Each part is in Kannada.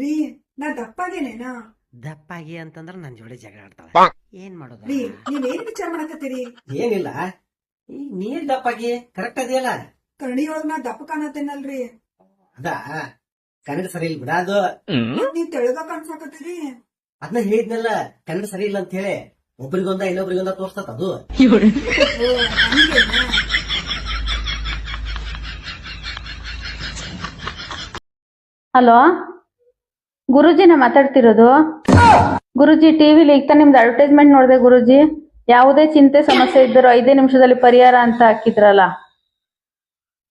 ರೀ ನಾ ದಪ್ಪಾಗೇನೇನಾ? ದಪ್ಪಾಗಿ ಅಂತಂದ್ರ ನನ್ ಜೋಡಿ ಜಗಳ ಆಡ್ತಾಳ. ಏನ್ ಮಾಡೋದು? ರೀ ನೀವೇನ್ ವಿಚಾರ ಮಾಡಕತ್ತೀರಿ? ಏನಿಲ್ಲ. ಈ ನೀರ್ ದಪ್ಪಾಗಿ? ಕರೆಕ್ಟ್ ಅದೆಯಲ್ಲ. ಕರಣಿಯೊಳಗ್ ನಾ ದಪ್ಪ ಕಾಣತ್ತೇನಲ್ರಿ? ಅದ? ಕನ್ನಡ ಸರಿ ಇಲ್ಲ ಬಿಡ ಅದು. ಮತ್ ನೀವ್ ತೆಳಗ ಕಾಣ್ಸಾಕತ್ತೀರಿ? ಅದನ್ನ ಹೇಳಿದ್ನಲ್ಲ ಕನ್ನಡ ಸರಿ ಇಲ್ಲ ಅಂತ ಹೇಳಿ. ಒಬ್ರಿಗೊಂದ ಇನ್ನೊಬ್ರಿಗೊಂದ ತೋರ್ಸ್ತತ್ ಅದು. ಓ ಹಂಗೇನಾ ಹಲೋ? ಗುರುಜಿನ ಮಾತಾಡ್ತಿರೋದು? ಗುರುಜಿ ಟಿವಿಲಿ ಈಗ ತಾನೇ ನಿಮ್ದು ಅಡ್ವರ್ಟೈಸ್ಮೆಂಟ್ ನೋಡಿದೆ ಗುರುಜಿ. ಯಾವುದೇ ಚಿಂತೆ ಸಮಸ್ಯೆ ಇದ್ದರೂ ಐದೇ ನಿಮಿಷದಲ್ಲಿ ಪರಿಹಾರ ಅಂತ ಹಾಕಿದ್ರಲ್ಲ.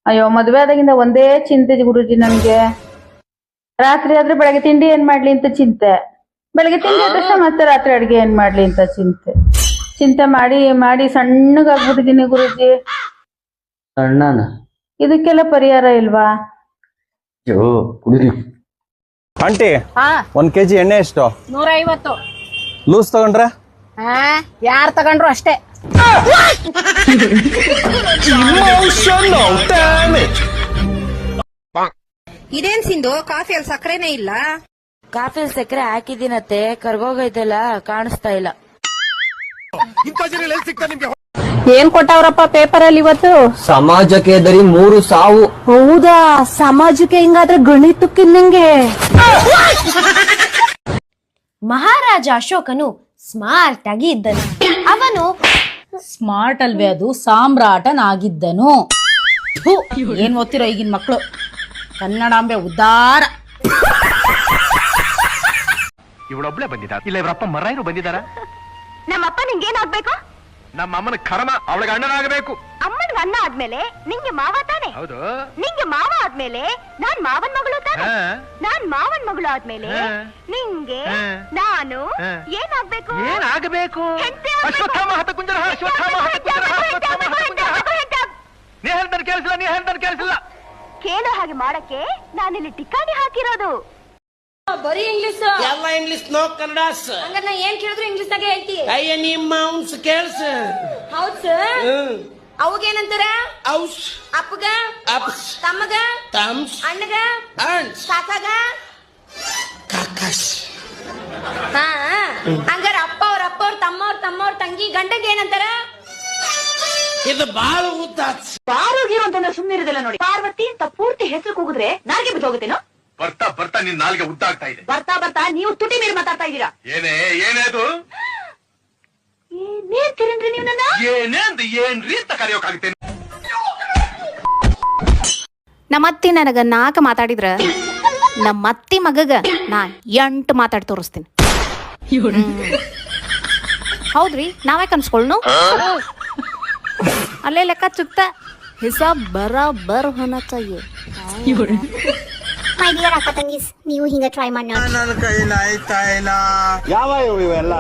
ಅಯ್ಯೋ ಮದುವೆ ಆದಾಗಿಂದ ಒಂದೇ ಚಿಂತೆ ಗುರುಜಿ ನಮ್ಗೆ. ರಾತ್ರಿ ಆದ್ರೆ ಬೆಳಗ್ಗೆ ತಿಂಡಿ ಏನ್ ಮಾಡ್ಲಿ ಅಂತ ಚಿಂತೆ. ಬೆಳಗ್ಗೆ ತಿಂಡಿ ಆದ ತಕ್ಷಣ ಮತ್ತೆ ರಾತ್ರಿ ಅಡ್ಗೆ ಏನ್ ಮಾಡ್ಲಿ ಅಂತ ಚಿಂತೆ. ಚಿಂತೆ ಮಾಡಿ ಮಾಡಿ ಸಣ್ಣಗಾಗ್ಬಿಟ್ಟಿದೀನಿ ಗುರುಜಿ. ಸಣ್ಣನ? ಇದಕ್ಕೆಲ್ಲ ಪರಿಹಾರ ಇಲ್ವಾ? ಅಯ್ಯೋ ಕುಡಿರಿ. ಆಂಟಿ ಹಾ. ಒಂದ್ ಕೆಜಿ ಎಣ್ಣೆ ಎಷ್ಟು? ನೂರ ಐವತ್ತು ಲೂಸ್ ತಗೊಂಡ್ರೆ? ಹಾ ಯಾರ್ ತಗೊಂಡ್ರು ಅಷ್ಟೇ. ಇದೇನ್ ಸಿಂಧು ಕಾಫಿಯಲ್ಲಿ ಸಕ್ಕರೆನೇ ಇಲ್ಲ? ಕಾಫಿ ಸಕ್ಕರೆ ಹಾಕಿದ್ದೀನತ್ತೆ ಕರ್ಗೋಗೈತಲ್ಲ ಕಾಣಿಸ್ತಾ ಇಲ್ಲ. ಏನ್ ಕೊಟ್ಟವ್ರಪ್ಪ ಪೇಪರ್ ಅಲ್ಲಿ ಇವತ್ತು? ಸಮಾಜಕ್ಕೆ ದರಿ ಮೂರು ಸಾವು. ಹೌದಾ? ಸಮಾಜಕ್ಕೆ ಹಿಂಗಾದ್ರೆ ಗಣಿತಕ್ಕಿನ್ನಂಗೆ ಮಹಾರಾಜ ಅಶೋಕನು ಸ್ಮಾರ್ಟ್ ಆಗಿ ಇದ್ದನು ಅವನು ಸ್ಮಾರ್ಟ್ ಅಲ್ವೇ ಅದು? ಸಾಮ್ರಾಟನಾಗಿದ್ದನು ಥು, ಏನ್ ಓದ್ತಿರೋ ಈಗಿನ ಮಕ್ಕಳು ಕನ್ನಡಾಂಬೆ ಉದ್ದಾರ. ಇವಳೊಬ್ಳೆ ಬಂದಿದ್ದಾರೆ ಇಲ್ಲ ಇವರಪ್ಪ ಮರಾಯರು ಬಂದಿದ್ದಾರ? ನಮ್ಮಪ್ಪ ನಿಂಗೇನಾಗ್ಬೇಕು ನಮ್ಮ ಅಮ್ಮನ ಕರ್ಮ ಅವಳಿಗೆ ಅಣ್ಣನಾಗಬೇಕು. ಅಮ್ಮನಿಗೆ ಅಣ್ಣ ಆದ್ಮೇಲೆ ನಿಂಗೆ ಮಾವ ತಾನೆ? ಹೌದು. ನಿಂಗೆ ಮಾವ ಆದ್ಮೇಲೆ ನಾನ್ ಮಾವನ್ ಮಗಳು ತಾನೆ? ಹಾ. ನಾನ್ ಮಾವನ್ ಮಗಳು ಆದ್ಮೇಲೆ ಹಾ. ನಿಂಗೆ ಹಾ. ನಾನು ಹಾ. ಏನಾಗ್ಬೇಕು? ಏನಾಗಬೇಕು? ಹೆಂಡ್ತಿ ಆಗ್ಬೇಕು. ಅಶ್ವತ್ಥಾಮ ಅಶ್ವತ್ಥಾಮ ಅಶ್ವತ್ಥಾಮ ನೀ ಹೇಳ್ತಾನೆ ಕೇಳಿಸಿಲ್ಲ ನೀ ಹೇಳ್ತಾನೆ ಕೇಳಿಸಿಲ್ಲ. ಕೇಳೋ ಹಾಗೆ ಮಾಡಕ್ಕೆ ನಾನಿಲ್ಲಿ ಟಿಕಾಣಿ ಹಾಕಿರೋದು. ಬರೀ ಇಂಗ್ಲಿಷ್ ಎಲ್ಲ ಇಂಗ್ಲಿಷ್ ನೋ ಕನ್ನಡ ಹಂಗಾರೆ ನಾ ಏನ್ ಕೇಳಿದ್ರು ಇಂಗ್ಲಿಷ್ ನಾಗೆ ಹೇಳ್ತಿ. ಅಯ್ಯ ನಿಮ್ಮ ಅವ್ನ್ಸ್ ಕೇಳ್ಸ ಹೌದ್ ಸರ್ ಅವಾಗೇನಂತಾರ ಔಸ್. ಅಪ್ಪಗ? ಅಪ್ಸ್. ತಮ್ಮಗ? ತಮ್ಸ್. ಅಣ್ಣಗ? ಅಣ್ಸ್. ಕಾಕಾಗ? ಕಾಕಾಶ್. ಹಾ. ಹಂಗಾರ ಅಪ್ಪ ಅವ್ರ ಅಪ್ಪ ಅವ್ರ ತಮ್ಮ ಅವ್ರ ತಮ್ಮ ಅವ್ರ ತಂಗಿ ಗಂಡಗ ಏನಂತಾರ? ಇದು ಬಾಳ ಉದ್ದ ಆರೋಗ್ಯ ಅಂತಂದ್ರೆ ಸುಮ್ಮನೆ ಇರೋದಿಲ್ಲ ನೋಡಿ. ಪಾರ್ವತಿ ಅಂತ ಪೂರ್ತಿ ಹೆಸರು ಕೂಗಿದ್ರೆ ನಾಲ್ಗೆ ಬಿದ್ದು ಹೋಗುತ್ತೇನೋ ಬರ್ತಾ ಬರ್ತಾ ನಿನ್ ನಾಲ್ಗೆ ಉದ್ದಾಗ್ತಾ ಇದೆ. ಬರ್ತಾ ಬರ್ತಾ ನೀವು ತುಟಿ ಮೇಲೆ ಮಾತಾಡ್ತಾ ಇದ್ದೀರಾ? ಏನೇ ಏನೇದು ಏನೇ ತಿರಂದ್ರಿ ನೀವು ನನ್ನ? ಏನೇ ಅಂತ ಏನ್ರಿ ಅಂತ ಕರೆಯೋಕಾಗುತ್ತೆ. ನಮ್ಮ ಅತ್ತಿ ನನಗ ನಾಲ್ಕು ಮಾತಾಡಿದ್ರ ನಮ್ಮ ಅತ್ತಿ ಮಗಗ ನಾ ಎಂಟು ಮಾತಾಡಿ ತೋರಿಸ್ತೀನಿ. ಹೌದ್ರಿ ನಾವೇ ಕನ್ಸ್ಕೊಳ್ನು ಅಲ್ಲೇ ಲೆಕ್ಕ ಚುಕ್ತ. ಹಿಸಾಬ್ ಬರಾಬರ್ ಹೊನ ಚಾಹಿಯೆ ಮೈ ಡಿಯರ್ ಅಕ್ಕ ತಂಗೀಸ್ ನೀವು ಹಿಂಗ ಟ್ರೈ ಮಾಡಿ ನೋಡಿ ಯಾವ ಇವೆಲ್ಲ?